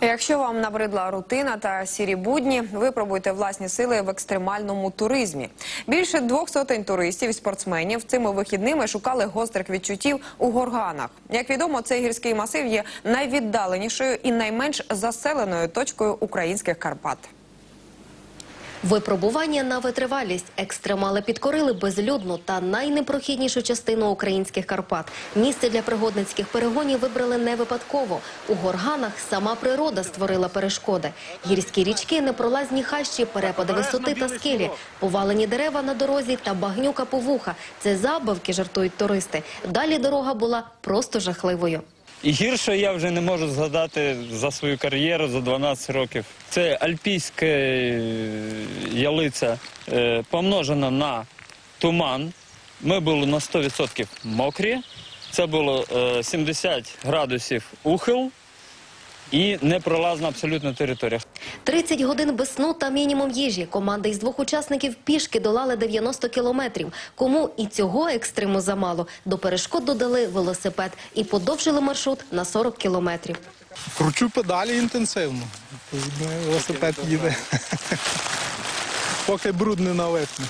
Якщо вам набридла рутина та сірі будні, випробуйте власні сили в екстремальному туризмі. Більше двох сотень туристів і спортсменів цими вихідними шукали гострих відчуттів у горганах. Як відомо, цей гірський масив є найвіддаленішою і найменш заселеною точкою українських Карпат. Випробування на витривалість екстремали підкорили безлюдну та найнепрохіднішу частину українських Карпат. Місце для пригодницьких перегонів вибрали не випадково. У горганах сама природа створила перешкоди. Гірські річки, непролазні хащі, перепади висоти та скелі, повалені дерева на дорозі та багнюка повуха. Це забавки, жартують туристи. Далі дорога була просто жахливою. І гірше я вже не можу згадати за свою кар'єру за 12 років. Це альпійська е, ялиця е, помножена на туман. Ми були на 100% мокрі. Це було е, 70 градусів ухил і непролазна абсолютно територія. 30 годин без сну та мінімум їжі. Команда із двох учасників пішки долали 90 кілометрів. Кому і цього екстриму замало, до перешкод додали велосипед і подовжили маршрут на 40 кілометрів. Кручу педалі інтенсивно. Велосипед їде. Поки бруд не налипне.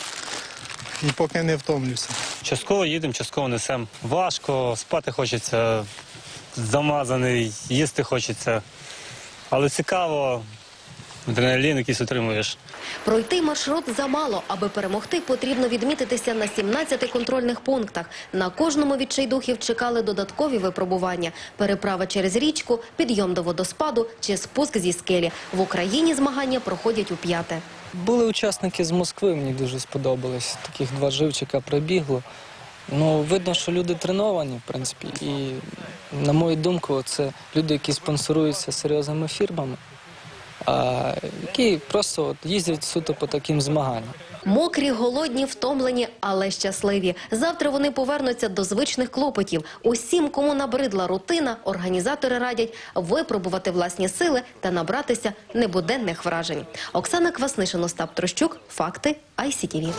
І поки не втомлюся. Частково їдемо, частково несемо. Важко, спати хочеться, замазаний, їсти хочеться. Але цікаво, адреналін якийсь отримуєш. Пройти маршрут замало. Аби перемогти, потрібно відмітитися на 17 контрольних пунктах. На кожному відчайдухів чекали додаткові випробування. Переправа через річку, підйом до водоспаду чи спуск зі скелі. В Україні змагання проходять у п'яте. Були учасники з Москви, мені дуже сподобалось. Таких два живчика прибігло. Ну, видно, що люди треновані, в принципі. І, на мою думку, це люди, які спонсоруються серйозними фірмами, які просто от, їздять суто по таким змаганням. Мокрі, голодні, втомлені, але щасливі. Завтра вони повернуться до звичних клопотів. Усім, кому набридла рутина, організатори радять випробувати власні сили та набратися небуденних вражень. Оксана Кваснишин, Остап Трощук. Факти ICTV.